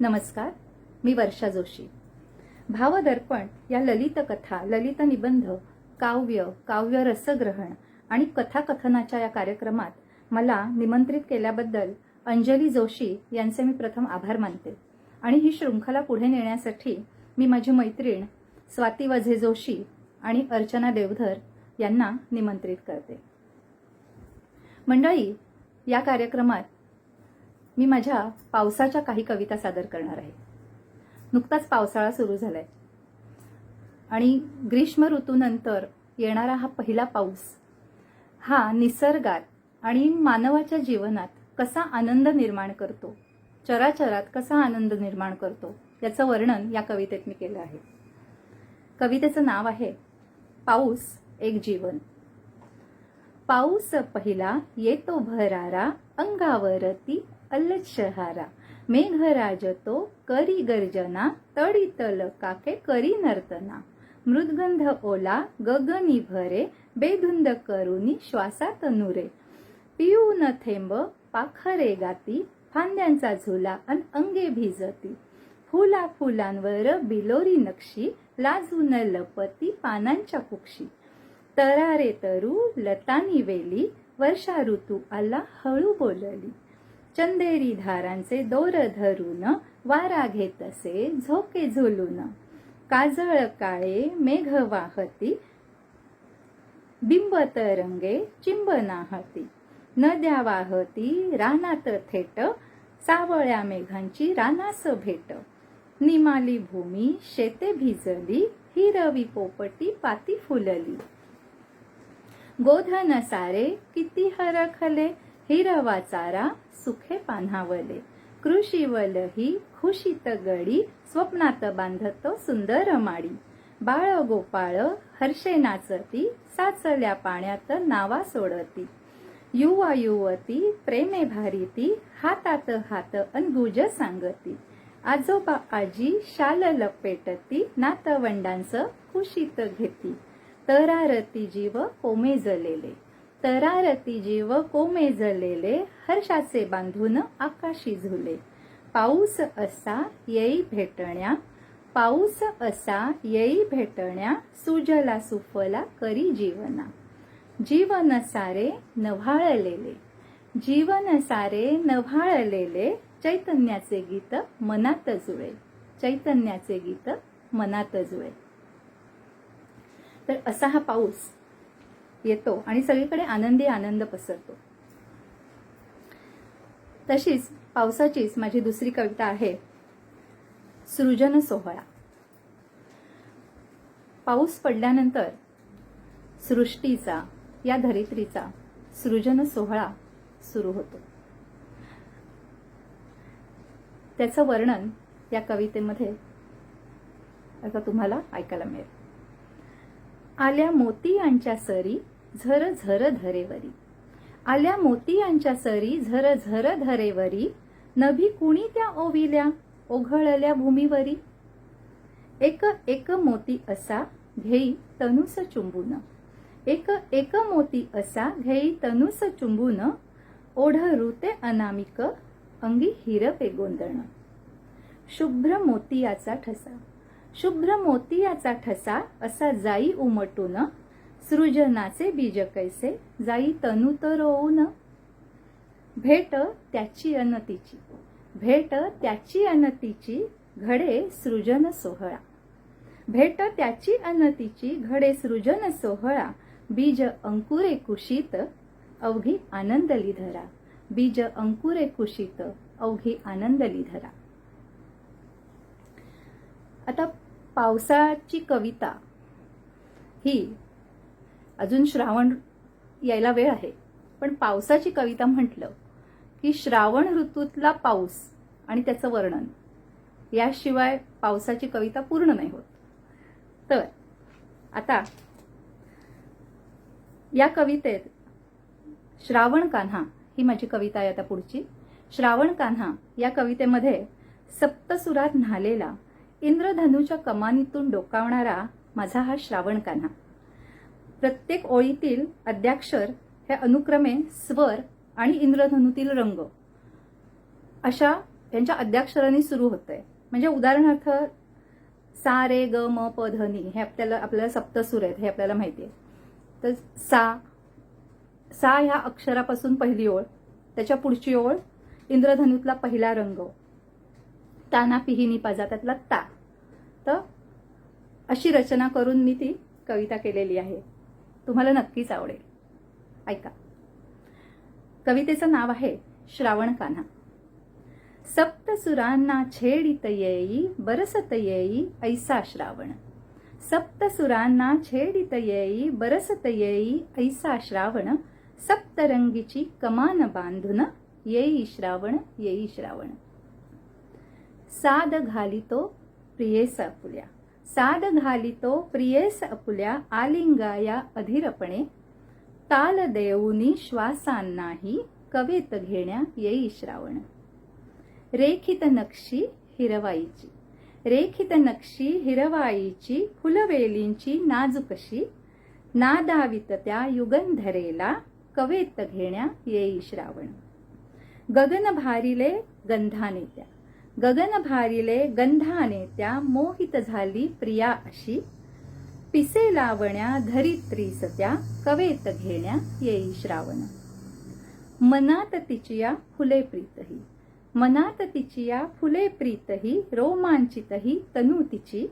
नमस्कार मी वर्षा जोशी. भावदर्पण या ललित कथा ललित निबंध काव्य काव्य रसग्रहण आणि कथाकथनाच्या या कार्यक्रमात मला निमंत्रित केल्याबद्दल अंजली जोशी यांचे मी प्रथम आभार मानते. आणि ही शृंखला पुढे नेण्यासाठी मी माझी मैत्रीण स्वाती वझे जोशी आणि अर्चना देवधर यांना निमंत्रित करते. मंडळी या कार्यक्रमात मी माझ्या पावसाच्या काही कविता सादर करणार आहे. नुकताच पावसाळा सुरू झालाय. आणि ग्रीष्म ऋतूनंतर येणारा हा पहिला पाऊस हा निसर्गात आणि मानवाच्या जीवनात कसा आनंद निर्माण करतो चराचरात कसा आनंद निर्माण करतो याचं वर्णन या कवितेत मी केलं आहे. कवितेचं नाव आहे पाऊस एक जीवन. पाऊस पहिला येतो भरारा अंगावरती अल्लशहारा मेघराज तो करी गर्जना तडितल काके करी नर्तना मृदगंध ओला गगनी भरे बेधुंद करुनी श्वासात नुरे न थेंब पाखरे गाती फांद्यांचा झुला अन अंगे भिजती फुला फुलांवर बिलोरी नक्षी लाजून लपती पानांच्या कुक्षी तरारे तरू लतानी वेली वर्षा ऋतू आला हळू बोलली चंदेरी धारांचे दोर धरून वारा घेत असे झोके झुलून. काजळ काळे मेघ वाहती बिंब तरंगे चिंब नाहती. नद्या वाहती रानात थेट सावळ्या मेघांची रानास भेट. निमाली भूमी शेते भिजली हिरवी पोपटी पाती फुलली. गोधन सारे किती हरखले हिरवा चारा सुखे पान्हावले. कृषीवल ही खुशीत गडी स्वप्नात बांधतो सुंदर माडी. बाळ गोपाळ हर्षे नाचती साचल्या पाण्यात नावा सोडती. युवा युवती प्रेमे भारीती हातात हात अनगुज सांगती. आजोबा आजी शाल लपेटती नातवंडांच खुशीत घेती. तरारती जीव कोमेजलेले तरारती जीव कोमेजलेले हर्षाचे बांधून आकाशी झुले. पाऊस असा येई भेटण्या पाऊस असा येई भेटण्या सुजला सुफला करी जीवना. जीवन सारे नव्हाळलेले जीवन सारे नव्हाळलेले चैतन्याचे गीत मनात जुळे. चैतन्याचे गीत मनात जुळे. तर असा हा पाऊस येतो आणि सगळीकडे आनंदी आनंद पसरतो. तशीच पावसाचीच माझी दुसरी कविता आहे सृजन सोहळा. पाऊस पडल्यानंतर सृष्टीचा या धरित्रीचा सृजन सोहळा सुरू होतो. त्याचं वर्णन या कवितेमध्ये आता तुम्हाला ऐकायला मिळेल. आल्या मोती यांच्या सरी झर झर धरेवरी. आल्या मोती यांच्या सरी झर झर धरेवरी. नभी कुणी त्या ओविल्या ओघळल्या भूमीवरी? एक एक मोती असा घेई तनुस चुंबून. एक एक मोती असा घेई तनुस चुंबून. ओढ रुते अनामिक अंगी हिरपे गोंदण शुभ्र मोतियाचा ठसा. शुभ्र मोतियाचा ठसा असा जाई उमटून. सृजनाचे बीज कैसे जाई तनु रोवून भेट त्याची अनतीची भेट त्याची अनतीची घडे सृजन सोहळा. भेट त्याची अनतीची घडे सृजन सोहळा. बीज अंकुरे कुशीत अवघी आनंदली धरा बीज अंकुरे कुशीत अवघी आनंदली धरा आता पावसाची कविता. ही अजून श्रावण यायला वेळ आहे. पण पावसाची कविता म्हटलं की श्रावण ऋतूतला पाऊस आणि त्याचं वर्णन. याशिवाय पावसाची कविता पूर्ण नाही होत. तर आता या कवितेत श्रावण कान्हा ही माझी कविता आहे आता पुढची. श्रावण कान्हा या कवितेमध्ये सप्तसुरात न्हालेला इंद्रधनुच्या कमानीतून डोकावणारा माझा हा श्रावण कान्हा प्रत्येक ओळीतील अद्याक्षर हे अनुक्रमे स्वर आणि इंद्रधनुतील रंग. अशा यांच्या अद्याक्षरांनी सुरू होतंय. म्हणजे उदाहरणार्थ सा रे ग म प ध हे आपल्याला आपल्याला सप्तसूर आहेत हे आपल्याला माहिती आहे. तर सा सा ह्या अक्षरापासून पहिली ओळ त्याच्या पुढची ओळ इंद्रधनुतला पहिला रंग. ताना पिहिनी पाजा त्यातला ता तर अशी रचना करून मी ती कविता केलेली आहे. तुम्हाला नक्कीच आवडेल. ऐका. कवितेचं नाव आहे श्रावण कान्हा. सप्तसुरांना छेडित येई बरसत येई ऐसा श्रावण. सप्तसुरांना छेडित येई बरसत येई ऐसा श्रावण. सप्तरंगीची कमान बांधून येई श्रावण येई श्रावण. साद घालितो प्रियेस अपुल्या. साद घालितो प्रियेस अपुल्या आलिंगाया अधिरपणे. ताल देऊनी श्वासांनाही कवेत घेण्या येई श्रावण. रेखित नक्षी हिरवाईची. रेखित नक्षी हिरवाईची फुलवेलींची नाजूकशी. नादावित त्या युगंधरेला कवेत घेण्या येई श्रावण. गगन भारिले गंधाने त्या. गगन भारिले गंधाने त्या मोहित झाली प्रिया अशी. पिसे लावण्या धरित्री त्या कवेत घेण्या येई श्रावण. मनात तिचिया फुले प्रीतही. मनात तिचिया फुले प्रीतही रोमांचितही तनु तिची.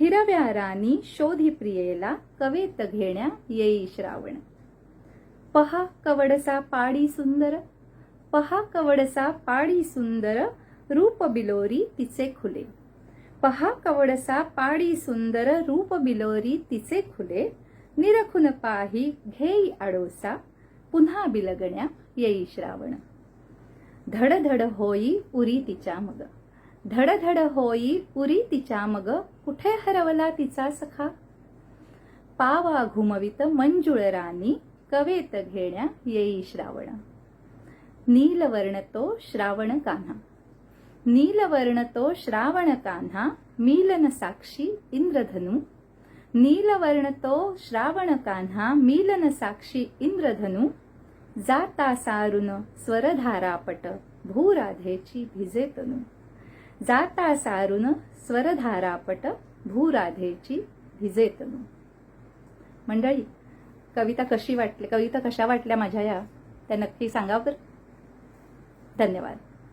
हिरव्या राणी शोधी प्रियेला कवेत घेण्या येई श्रावण. पहा कवडसा पाडी सुंदर. पहा कवडसा पाडी सुंदर रूप बिलोरी तिचे खुले. पहा कवडसा पाडी सुंदर रूप बिलोरी तिचे खुले. निरखुन पाही घेई आडोसा. पुन्हा बिलगण्या येई श्रावण. धडधड होई उरी तिच्या मग. धडधड होई उरी तिच्या मग. कुठे हरवला तिचा सखा? पावा घुमवित मंजुळ राणी. कवेत घेण्या येई श्रावण. नीलवर्ण तो श्रावण कान्हा. नीलवर्ण तो श्रावण कान्हा मीलन साक्षी इंद्रधनु नीलवर्ण तो श्रावण कान्हा साक्षी इंद्रधनु जाता सारुन स्वरधारापट भूराधेची भिजेतनु जाता सारुन स्वरधारापट भूराधेची भिजेतनु मंडळी कविता कशी वाटली कविता कशा वाटल्या माझ्या या त्या नक्की सांगा बरं धन्यवाद